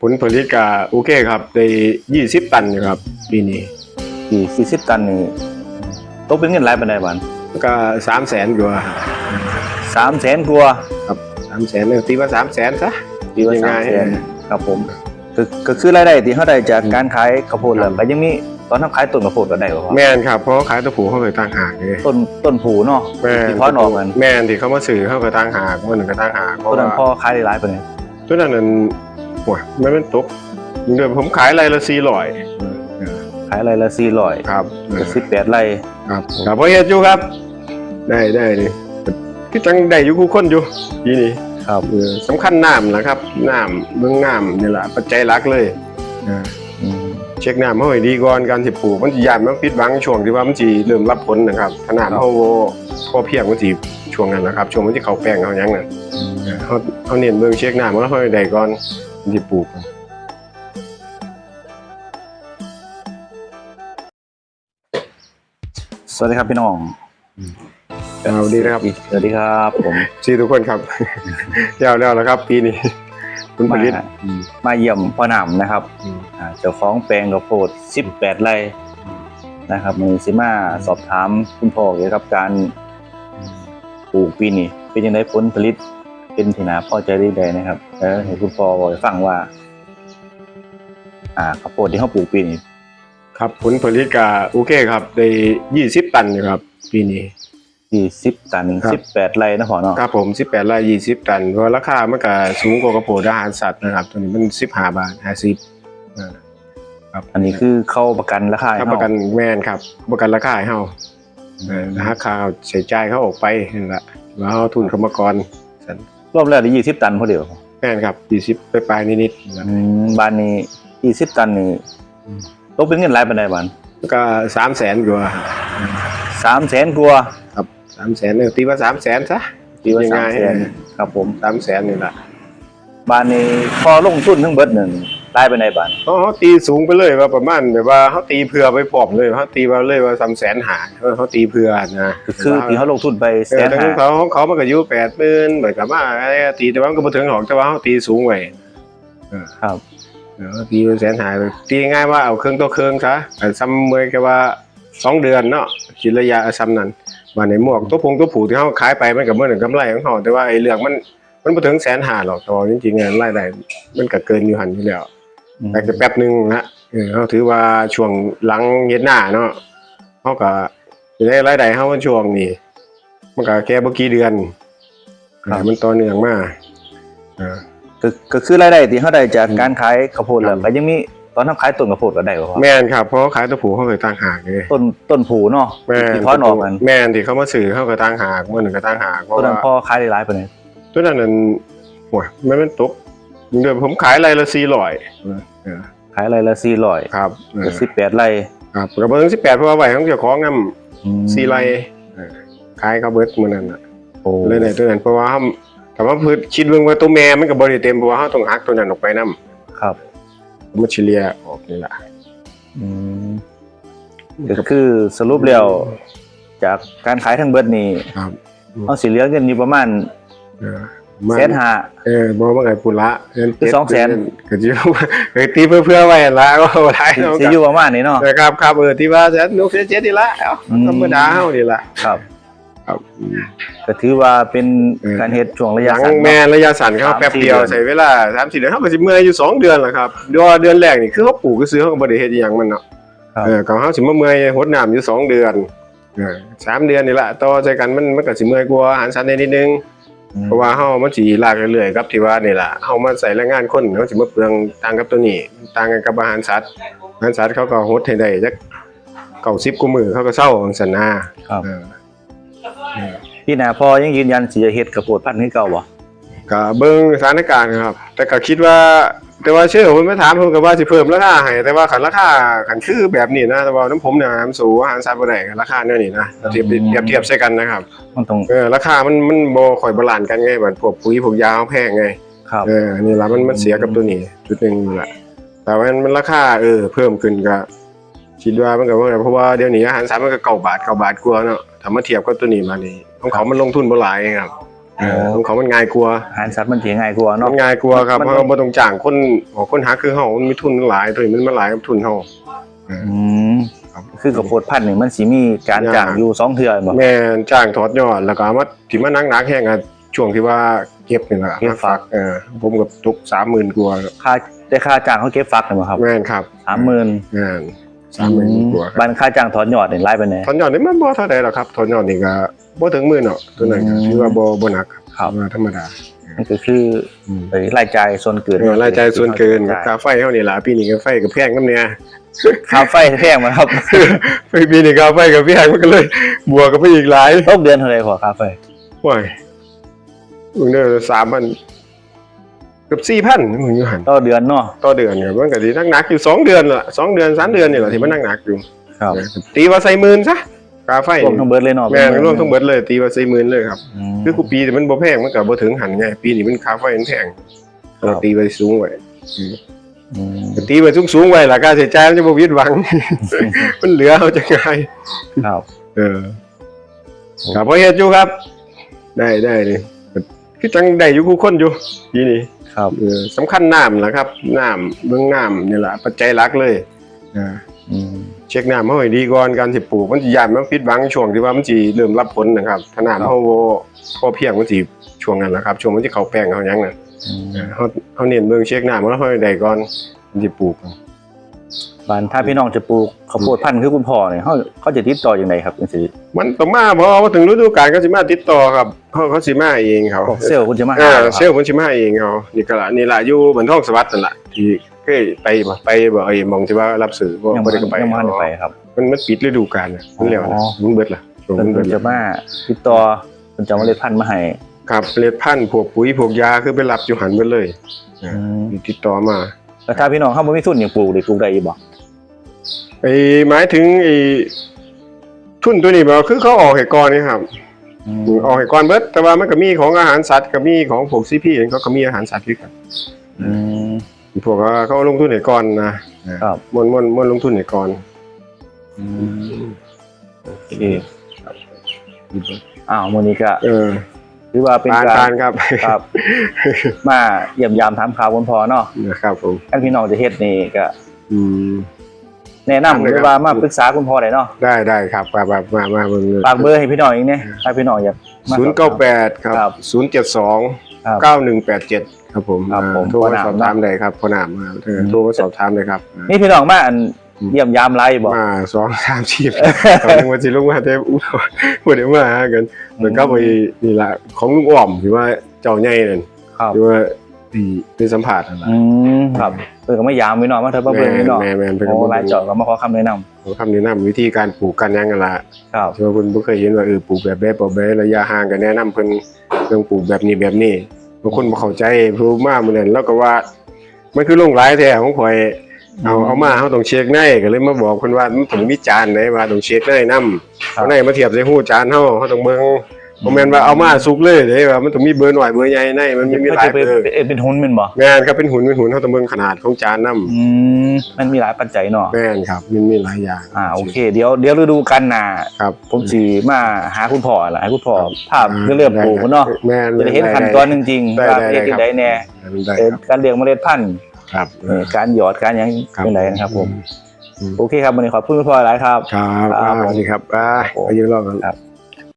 ผลผลิตก็โอเคครับได้ยี่สิบตันอยู่ครับปีนี้สี่สี่สิบตันนี่ตกเป็นเงินหลายปานใดบันก็สามแสนกว่าสามแสนกว่าครับสามแสนตีว่าสามแสนซะดีว่ายังสาไงมแสนครับผมก็ก็คือรายได้ที่เขาได้จากการขายข้าวโพดแหละก็ยังมีตอนทำขายต้นข้าวโพดก็ได้บ่ครับแม่นครับเพราะขายตัวผูเขาเคยตั้งหากเลยต้นต้นผูเนาะแม่นที่ทอดออกกันแม่นที่เขามาซื้อเขาเคยตั้งหากเมื่อหนึ่งก็ตั้งหากเพราะต้นนั้นว่าพอขายได้หลายปานใดตัวนั้นนั่น โอ้ยไม่เป็นตกเดือนผมขายไรละสี่ร้อยขายไรละสี่ร้อยครับสิบแปดไรครับครับพอเฮ็ดอยู่ครับ ได้ได้นี่คือจังได้อยู่คู่คนอยู่ทีนี้ครับเออสำคัญน้ำนะครับน้ำเบื้องน้ำนี่แหละปัจจัยหลักเลยเอออืมเช็คน้ำให้ดีก่อนการสิปลูกมันสิยามมันปิดหวังช่วงที่ว่ามันสิเริ่มรับผลนะครับถ้าน้ำเฮาบ่พอเพียงมันสิช่วงนั้นนะครับช่วงมันสิเข้าแป้งเข้าหยังนั่นเออเฮาเฮาเน้นเบิ่งเช็คน้ำมันให้ได้ก่อน มันสิปลูกสวัสดีครับพี่น้องเอาดีนะครับ สวัสดีครับ ผมซีทุกคนครับยาวแล้วแล้วครับ ปีนี้ผลผลิตมามาเยี่ยมพ่อหนำนะครับอืมอ่าเจ้าของแปลงข้าวโพด18ไร่นะครับมือสิมาสอบถามคุณพ่อเกี่ยวกับการปลูกปีนี้เป็นยังไงผลผลิต เป็นที่นาพอใจได้ใดนะครับแล้วให้คุณพ่อบอกให้ฟังว่า อ่าข้าวโพดที่เขาปลูกปีนี้ ครับผลผลิตก็โอเคครับได้20ตันอยู่ครับ ปีนี้20ตันครับ18ไร่นะพ่อเนาะครับผม18ไร่20ตันเพราะราคามันก็สูงกว่ากระโปรงอาหารสัตว์นะครับ ตัวนี้มัน15บาท50อ่าครับอันนี้คือเข้าประกันราคาให้ถ้าเขาประกันแม่นครับ ประกันราคาให้เฮาเออราคาใช้จ่ายเขาออกไปนั่นแหละแล้วเฮาทุนเข้ามาก่อนสั่น รอบแรกได้20ตันพอเดียวแม่นครับ20ไปปลายๆนิดๆนะอืมบ้านนี้20ตันนี่ตกเป็นเงินหลายปานใดบ้านก็300,000กว่า300,000กว่าครับ300,000เออตีว่า300,000ซะตีว่ายังไง300,000ครับผม300,000นี่ล่ะบ้านนี้พอลงทุนทั้งเบิดหนึ่ง ตายไปในบ้านเขาเขาตีสูงไปเลยว่าประมาณแบบว่าเขาตีเผื่อไปปลอมเลยเขาตีมาเลยว่าสามแสนหาเขาตีเผื่อนะคือที่เขาลงทุนไปเอแสอนแต่ห้าของเขาของเขามันก็อยู่แปดหมื่นเหมือนกับว่าอะไรตีแต่ว่ามันก็บ่ถึงหรอกแต่ว่าเขาตีสูงไว้ครับเออตีเป็นแสนหาตีง่ายว่าเอาเครื่องต่อเครื่องซะแต่ซ้ำเมื่อแค่ว่าสองเดือนเนาะคิดระยะซ้ำนั้นว่าในหมวกตัวพงตัวผูที่เขาขายไปมันก็เมื่อหนึ่งกำไรของเขาแต่ว่าไอ้เรื่องมันมันบ่ถึงแสนหาหรอกแต่ว่าจริงๆงานรายได้มันก็เกินอยู่หันอยู่แล้ว แต่แป๊บหนึงนะเออเขาถือว่าช่วงหลังเฮ็ดหน้าเนาะเขาก็สิได้รายได้เขาว่าช่วงนี้มันก็แค่บ่กี่เดือนเออมันต่อเนื่องมาเออก็ก็คือรายได้ที่เขาได้จากการขายข้าวโพดแหครัละบก็ยังมีตอนทำขายต้นข้าวโพดก็ได้บ่ครับแม่นครับเพราะเขาขายตัวผูเขาเคยตั้งหากเลยต้นต้นผูเนาะแม่นที่ทอดออกกันแม่นที่เขามาซื้อเขาก็ตั้งหากมื้อหนึงก็ตั้งหากเพราะต้นนั้นว่าพอขายได้หลายปานใดตัวนั้นนั่นโอ้ยมันมันตก เดือนผมขายไรละ400เออขายไรละ400ครับเออก็18ไร่ครับก็บ่ถึง18เพราะว่าไว้ของเจ้าของนำอืมสี่ไรเออขายเขาเบิดมื้อนั้นน่ะโอ้เลยในตัวนั้นเพราะว่าเฮาแต่ว่าพืชคิดเบิ่งว่าตัวแม่มันก็บ่ได้เต็มเพราะว่าเฮาต้องหักตัวนั้นออกไปนํครับมันสิเลียออกนี่ล่ะอืมก็คือสรุปแล้วจากการขายทั้งเบิดนี่ครับเอาสิเหลือเงินอยู่ประมาณเออ มันแสนห้า เออบ่ว่าไงปุระเงินคือเจ็ดสองแสนก็สิว่าเออตีเพื่อๆไว้หั่นล่ะก็บ่ได้เนาะสิอยู่ประมาณนี้เนาะ นะครับครับเออที่ว่าแสนนกเสียเจ็ดนี่ล่ะเอ้าอืม ธรรมดาเฮานี่ล่ะครับ ครับอืม ก็ถือว่าเป็นเออ การเฮ็ดช่วงระหยะลังสั้นแม่เนาะระยะสั้นเขาสามแป๊บสี่เดียวเดือน ใช้เวลา3-4เดือนเฮาก็สิเมื่อยอยู่สองเดือนล่ะครับเดือนเดือนแรกนี่คือเขาปลูกก็ซื้อเขาก็บ่ได้เฮ็ดอีหยังมันเนาะ ครับ เออก็เฮาสิมาเมื่อยหดน้ำอยู่สองเดือนเออสามเดือนนี่ล่ะต่อใจกันมันมันก็สิเมื่อยกว่าอาหารสัตว์ได้นิดนึง เพราะว่าเฮามันสิลากเรื่อยๆครับที่ว่านี่ล่ะเฮามาใส่แรงงานคนเฮาสิมาเปลืองต่างกับตัวนี้ต่างกันกับอาหารสัตว์อาหารสัตว์เขาก็ฮดให้ได้จัก90กว่ามื้อเขาก็เซาจังซั่นนะครับเออพี่นาพอยังยืนยันสิจะเฮ็ดกระโปดพันธุ์คือเก่าบ่ก็เบิ่งสถานการณ์ครับ แต่ก็คิดว่า แต่ว่าเชื่อผมมาถามผมก็ว่าสิเพิ่มราคาให้แต่ว่าคันราคาคันคือแบบนี้นะแต่ว่าน้ำผมเนี่ยน้ำสูงอาหารสัตว์บ่ได้ราคาแนวนี้นะเทียบเทียบเทียบใส่กันนะครับมันต้องเออราคามันมันบ่ค่อยบาลานซ์กันไงบัดพวกปุ๋ยพวกยาเขาแพงไงครับเออนี่ละมันมันเสียกับตัวนี้จุดหนึ่งนี่แหละแต่ว่ามันราคาเออเพิ่มขึ้นก็คิดว่ามันก็ว่าเพราะว่าเดี๋ยวนี้อาหารสัตว์มันก็เก่าบาทเก่าบาทกว่าเนาะถ้ามาเทียบกับตัวนี้มานี่ของเขามันลงทุนบ่หลายครับ เออของเขามันง่ายกว่าอาหารสัตว์มันสิง่ายกว่ามัเนาะนง่ายกว่าครับมันเพราะเราบ่ต้องจ้างคนอ๋อคนหาคือเฮามันมีทุนหลายตัวนี้มันมาหลายกับทุนเฮาอืมครับคือกับโพดพันธุ์นี่มันสิมีการจ้างยากอยู่สองเทื่อบ่แม่นจ้างถอดยอดแล้วก็เอามาที่มานักๆแห้งอะช่วงที่ว่าเก็บนี่แหละเก็บฝากเออผมกับทุก30,000กว่าค่าได้ค่าจ้างเขาเก็บฟักนี่บ่ครับแม่นครับ30,000แม่น 30,000กว่าครับบันค่าจ้างถอนยอดนี่ไล่ไปไหน ถอนยอดนี่มันบ่เท่าใดหรอกครับถอนยอดนี่ก็บ่ถึงหมื่นเนาะตัวนั้นก็อืมถือว่าบ่บ่หนักครับครับว่าธรรมดามันก็คืออืมไปรายจ่ายส่วนเกินเออรายจ่ายส่วนเกินกับค่าไฟเฮานี่ล่ะปีนี้ก็ไฟก็แพงนำเนี่ย ค่าไฟแพงมั้ครับ ไฟปีนี้ค่าไฟก็แพงมันก็เลย บวกกันไปอีกหลายตกเดือนเท่าไหร่พอค่าไฟ โอ้ยมึงเด้อ3,000 เกือบ4,000มึงอยู่หั่นต่อเดือนเนาะต่อเดือนครับมันก็สิหนักๆอยู่สองเดือนล่ะสองเดือนสามเดือนนี่แหละที่มันหนักๆอยู่ครับตีว่าใส่หมื่นซะค่าไฟรวมทั้งเบิดเลยเนาะแม่นรวมทั้งเบิดเลยตีว่าใส่หมื่นเลยครับอืมคือกูปีแต่มันบ่แพงมันก็บ่ถึงหันไงปีนี้มันค่าไฟมันแพงครับเราตีไว้สูงไว้อืมตีไว้สูงๆไว้ล่ะค่าใช้จ่ายมันจะบ่ผิดหวัง มันเหลือเอาจังไงครับ เออครับพอเฮ็ดอยู่ครับ ได้ได้นี่ คือจังได้อยู่คู่คนอยู่ปีนี้ครับเออสำคัญน้ำล่ะครับน้ำเบิ่งน้ำนี่ล่ะปัจจัยหลักเลยอ่าอืมเช็คน้ำเฮาให้ดีก่อนการสิปลูกมันสิยามมันผิดหวังช่วงที่ว่ามันสิเริ่มรับผลนะครับถ้าน้ำเฮาบ่พอเพียงมันสิช่วงนั้นแหละครับ ช่วงมันสิเข้าแป้งเข้าหยังน่ะอืมเฮาเฮาเน้นเบิ่งเช็คน้ำแล้วเฮาให้ได้ก่อนมันสิปลูก บ้านถ้าพี่น้องจะปลูกข้าวโพดพันธุ์คือคุณพ่อเนี่ยเขาเขาจะติดต่ออย่างไรครับจังซี่มันต้องมาเพราะว่าถึงฤดูกาลก็สิมาติดต่อครับเขาเขาสิมาเองเขาพวกเซลล์คุณจะมาหาอ่าหรอครับเซลล์มันสิมาเองเขานี่ก็ล่ะนี่ล่ะอยู่บนท้องสวัสดิ์นั่นล่ะที่เคยไปบ่ไปบ่ไอ้หมองที่ว่ารับสื่อบ่ยังบ่ไม่ได้ก็ไปยังไม่ได้ไปครับ มันมันปิดฤดูกาลน่ะมันแล้วอ๋นะอมันเบิดล่ะช่วงเพิ่มันนเบิดจะล่ะมาติดต่อเพิ่นจะเอาเมล็ดพันธุ์มาให้ครับเมล็ดพันธุ์พวกปุ๋ยพวกยาคือไปรับอยู่หันเบิดเลยอืมมีติดต่อมาแล้วถ้าพี่น้องเขาบ่มีทุนอย่างปลูกได้ปลูกได้อยู่บ่ ไอ้หมายถึงไอ้ทุนตัวนี้บ่คือเขาออกให้ก่อนนี่ครับอืมออกให้ก่อนเบิดแต่ว่ามันก็มีของอาหารสัตว์ก็มีของพวกซีพีเขาก็มีอาหารสัตว์ด้วยกันอืมพวกว่าเขาลงทุนให้ก่อนนะครับมวนมวนมวนลงทุนให้ก่อนอืมโอเคอ้าวมื้อนี้ก็เออถือว่าเป็นทานกาทารนครับครับ มาเยี่ยมยามถามข่าวคุณพ่อเนาะนะครับผมถ้าพี่น้องจะเฮ็ดนี่ก็ อืม แนะนำหรือว่ามาปรึกษาคุณพ่อได้เนาะได้ได้ครับมามามามาเบิ่งเลยฝากเบอร์ให้พี่น้องอีกเนี่ยถ้าพี่น้องอยากมาศูนย์เก้าแปดครับครับศูนย์เจ็ดสองครับเก้าหนึ่งแปดเจ็ดครับผมครับผมโทรมาพ่อหนามสอบถามได้ครับพ่อหนามครับเออโทรมาสอบถามได้ครับ นี่พี่น้องมาอันอืมเยี่ยมยามไลฟ์บอกมาสองสามชีพตอนนึงวันสิลงมาแต่อุ้ยบ่ได้มาหากันเหมือนกับไปนี่ล่ะของลุงอ้อมที่ว่าเจ้าใหญ่นั่นครับที่ว่า ที่ได้สัมภาษณ์นั่นล่ะอืมครับเออก็ไม่ยามพี่น้องมาเถอะมาเบิ่งพี่น้องแม่แม่แม่เป็นโอ้รายเจาะก็มาขอคำแนะนำเขาคำแนะนำวิธีการปลูกกันยังกันล่ะครับที่ว่าเพิ่นบ่เคยเห็นว่าเออปลูกแบบแบบบ่แบบระยะห่างกันแนะนำเพิ่นเรื่องปลูกแบบนี้แบบนี้บางคนบ่เข้าใจผู้มามื้อนั้นแล้วก็ว่า มันคือลงหลายแท้ของข่อย เอาเอามาเฮาต้องเช็คในก็เลยมาบอกเพิ่นว่ามันต้องมีจานได้ว่าต้องเช็คในนำเอาในมาเทียบใส่หูจานเฮาเฮาต้องเบิ่ง บ่แม่นว่าเอามาสุกเลยเด้ว่ามันต้องมีเบอร์น้อยเบอร์ใหญ่ในมันมีมีหลายจะเบเป็นอร์เป็นเป็นหุ่นเป็นบ่แม่นครับเป็นหุ่นเป็นหุ่นเฮาต้องเบิ่งขนาดของจานนํอืมมันมีหลายปัจจัยเนาะแม่นครับมันมีหลายอย่างอ่าโอเค เดี๋ยวเดี๋ยวฤดูกันหน้าครับผมสิมาหาคุณพ่อล่ะให้คุณพ่อภาพเริ่มปลูกเนาะแม่นจะได้เห็นขั้นตอนจริงๆได้ว่าได้เฮ็ดจังไดแน่ได้เอ่อครับการเลี้ยงเมล็ดพันธุ์ครับเอ่อการหยอดการหยังครับจังไดนะครับผมอืมโอเคครับวันนี้ขอบคุณคุณพ่อหลายครับ ครับครับอ่าสวัสดีครับอ่าผมไปยืนรอบกันครับ